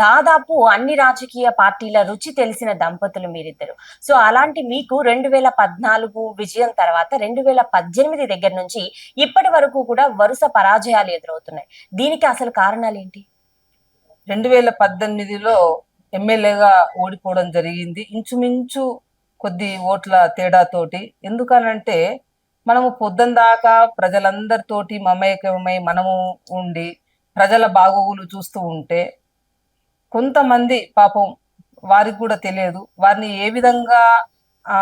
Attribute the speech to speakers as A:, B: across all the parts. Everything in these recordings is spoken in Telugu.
A: దాదాపు అన్ని రాజకీయ పార్టీల రుచి తెలిసిన దంపతులు మీరిద్దరు. సో అలాంటి మీకు రెండు వేల పద్నాలుగు విజయం తర్వాత రెండు వేల పద్దెనిమిది దగ్గర నుంచి ఇప్పటి వరకు కూడా వరుస పరాజయాలు ఎదురవుతున్నాయి. దీనికి అసలు కారణాలు ఏంటి?
B: రెండు వేల పద్దెనిమిదిలో ఎమ్మెల్యేగా ఓడిపోవడం జరిగింది. ఇంచుమించు కొద్ది ఓట్ల తేడాతోటి. ఎందుకనంటే మనము పొద్దున దాకా ప్రజలందరితోటి మమేకమై మనము ఉండి ప్రజల బాగోగులు చూస్తూ ఉంటే కొంతమంది పాపం వారికి కూడా తెలియదు. వారిని ఏ విధంగా ఆ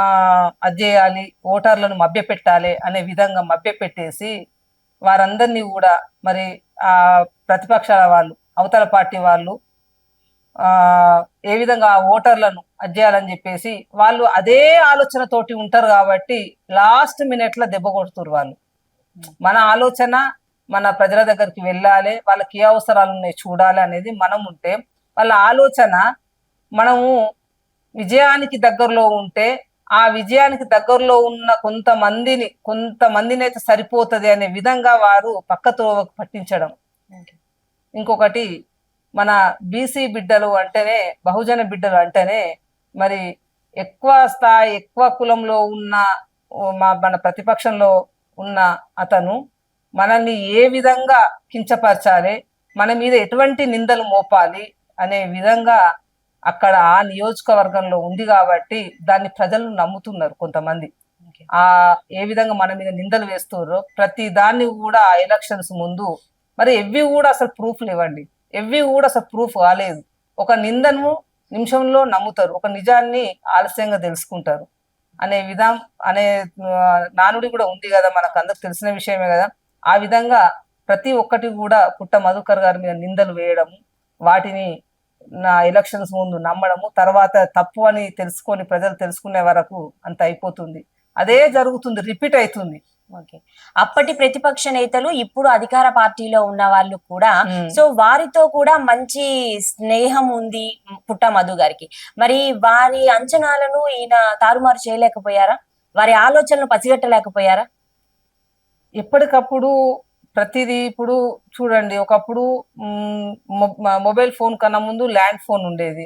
B: అజ్జేయాలి ఓటర్లను మభ్యపెట్టాలి అనే విధంగా మభ్యపెట్టేసి వారందరినీ కూడా మరి ఆ ప్రతిపక్షాల వాళ్ళు అవతల పార్టీ వాళ్ళు ఏ విధంగా ఆ ఓటర్లను అజ్జేయాలని చెప్పేసి వాళ్ళు అదే ఆలోచనతోటి ఉంటారు కాబట్టి లాస్ట్ మినిట్లో దెబ్బ కొడుతురు వాళ్ళు. మన ఆలోచన మన ప్రజల దగ్గరికి వెళ్ళాలి వాళ్ళకి ఏ అవసరాలు ఉన్నాయి చూడాలి అనేది మనం ఉంటే వాళ్ళ ఆలోచన మనము విజయానికి దగ్గరలో ఉంటే ఆ విజయానికి దగ్గరలో ఉన్న కొంతమందిని కొంతమందిని అయితే సరిపోతుంది అనే విధంగా వారు పక్కతో పట్టించడం. ఇంకొకటి మన బీసీ బిడ్డలు అంటేనే బహుజన బిడ్డలు అంటేనే మరి ఎక్కువ స్థాయి ఎక్కువ కులంలో ఉన్న మా మన ప్రతిపక్షంలో ఉన్న అతను మనల్ని ఏ విధంగా కించపరచాలి మన మీద ఎటువంటి నిందలు మోపాలి అనే విధంగా అక్కడ ఆ నియోజకవర్గంలో ఉంది కాబట్టి దాన్ని ప్రజలు నమ్ముతున్నారు కొంతమంది. ఆ ఏ విధంగా మన మీద నిందలు వేస్తున్నారో ప్రతి దాన్ని కూడా ఆ ఎలక్షన్స్ ముందు మరి ఎవ్వి కూడా అసలు ప్రూఫ్లు ఇవ్వండి ఎవ్వి కూడా అసలు ప్రూఫ్ కాలేదు. ఒక నిందను నిమిషంలో నమ్ముతారు. ఒక నిజాన్ని ఆలస్యంగా తెలుసుకుంటారు. అనే విధం అనే నానుడి కూడా ఉంది కదా మనకు అందరికి తెలిసిన విషయమే కదా. ఆ విధంగా ప్రతి ఒక్కటి కూడా పుట్ట మధుకర్ గారి మీద నిందలు వేయడము వాటిని నా ఎలక్షన్స్ ముందు నమ్మడము తర్వాత తప్పు అని తెలుసుకొని ప్రజలు తెలుసుకునే వరకు అంత అయిపోతుంది. అదే జరుగుతుంది రిపీట్ అవుతుంది.
A: ఓకే. అప్పటి ప్రతిపక్ష నేతలు ఇప్పుడు అధికార పార్టీలో ఉన్న వాళ్ళు కూడా. సో వారితో కూడా మంచి స్నేహం ఉంది పుట్ట మధు గారికి. మరి వారి అంచనాలను ఈయన తారుమారు చేయలేకపోయారా? వారి ఆలోచనలు పసిగట్టలేకపోయారా?
B: ఎప్పటికప్పుడు ప్రతిదీ ఇప్పుడు చూడండి ఒకప్పుడు మొబైల్ ఫోన్ కన్నా ముందు ల్యాండ్ ఫోన్ ఉండేది.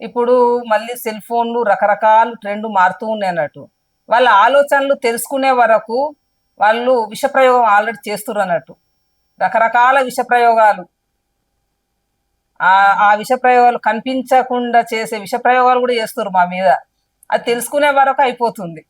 B: ఇప్పుడు మళ్ళీ సెల్ ఫోన్లు రకరకాల ట్రెండ్ మారుతూ ఉన్నాయి అన్నట్టు. వాళ్ళ ఆలోచనలు తెలుసుకునే వరకు వాళ్ళు విషప్రయోగం ఆల్రెడీ చేస్తున్నారు అన్నట్టు. రకరకాల విషప్రయోగాలు ఆ ఆ విషప్రయోగాలు కనిపించకుండా చేసే విషప్రయోగాలు కూడా చేస్తారు మా మీద. అది తెలుసుకునే వరకు అయిపోతుంది.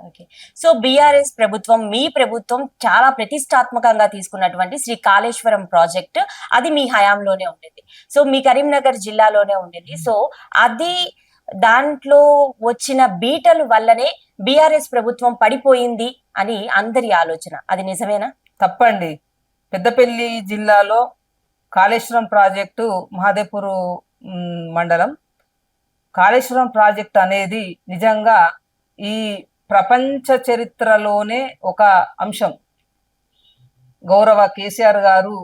A: ఓకే సో బీఆర్ఎస్ ప్రభుత్వం మీ ప్రభుత్వం చాలా ప్రతిష్టాత్మకంగా తీసుకున్నటువంటి శ్రీ కాళేశ్వరం ప్రాజెక్ట్ అది మీ హయాంలోనే ఉండేది. సో మీ కరీంనగర్ జిల్లాలోనే ఉండేది. సో అది దాంట్లో వచ్చిన బీటలు వల్లనే బీఆర్ఎస్ ప్రభుత్వం పడిపోయింది అని అందరి ఆలోచన. అది నిజమేనా?
B: తప్పండి. పెద్దపల్లి జిల్లాలో కాళేశ్వరం ప్రాజెక్టు మహాదేపూర్ మండలం. కాళేశ్వరం ప్రాజెక్ట్ అనేది నిజంగా ఈ ప్రపంచ చరిత్రలోనే ఒక అంశం. గౌరవ కేసీఆర్ గారు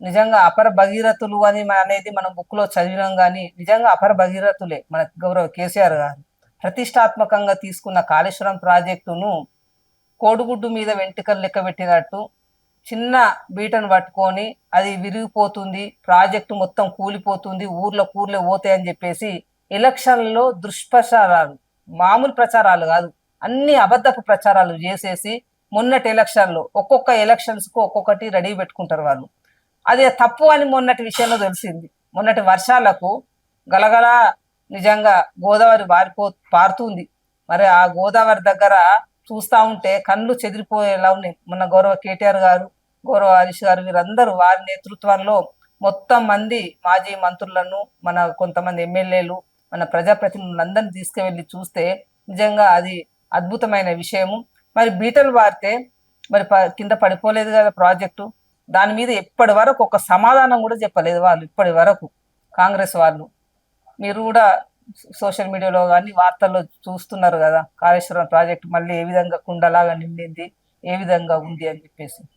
B: నిజంగా అపర భగీరథులు అని అనేది మనం బుక్లో చదివినాం కానీ నిజంగా అపర భగీరథులే మన గౌరవ కేసీఆర్ గారు. ప్రతిష్టాత్మకంగా తీసుకున్న కాళేశ్వరం ప్రాజెక్టును కోడిగుడ్డు మీద వెంట్రుకలు లెక్క పెట్టినట్టు చిన్న బీటను పట్టుకొని అది విరిగిపోతుంది ప్రాజెక్టు మొత్తం కూలిపోతుంది ఊర్లో కూర్లే పోతాయని చెప్పేసి ఎలక్షన్లో దుష్ప్రచారాలు మామూలు ప్రచారాలు కాదు. అన్ని అబద్ధపు ప్రచారాలు చేసేసి మొన్నటి ఎలక్షన్లో ఒక్కొక్క ఎలక్షన్స్కు ఒక్కొక్కటి రెడీ పెట్టుకుంటారు వాళ్ళు. అది తప్పు అని మొన్నటి విషయంలో తెలిసింది. మొన్నటి వర్షాలకు గలగల నిజంగా గోదావరి వారిపో పారుతుంది. మరి ఆ గోదావరి దగ్గర చూస్తా ఉంటే కళ్ళు చెదిరిపోయేలా ఉన్నాయి. మొన్న గౌరవ కేటీఆర్ గారు గౌరవ హరీష్ గారు వీరందరూ వారి నేతృత్వంలో మొత్తం మంది మాజీ మంత్రులను మన కొంతమంది ఎమ్మెల్యేలు మన ప్రజాప్రతినిధులందరినీ తీసుకువెళ్ళి చూస్తే నిజంగా అది అద్భుతమైన విషయము. మరి బీటలు వారితే మరి ప- కింద పడిపోలేదు కదా ప్రాజెక్టు. దాని మీద ఇప్పటి వరకు ఒక సమాధానం కూడా చెప్పలేదు వాళ్ళు ఇప్పటి వరకు కాంగ్రెస్ వాళ్ళు. మీరు కూడా సోషల్ మీడియాలో కానీ వార్తల్లో చూస్తున్నారు కదా కాళేశ్వరం ప్రాజెక్ట్ మళ్ళీ ఏ విధంగా కుండలాగా నిండింది ఏ విధంగా ఉంది అని చెప్పేసి.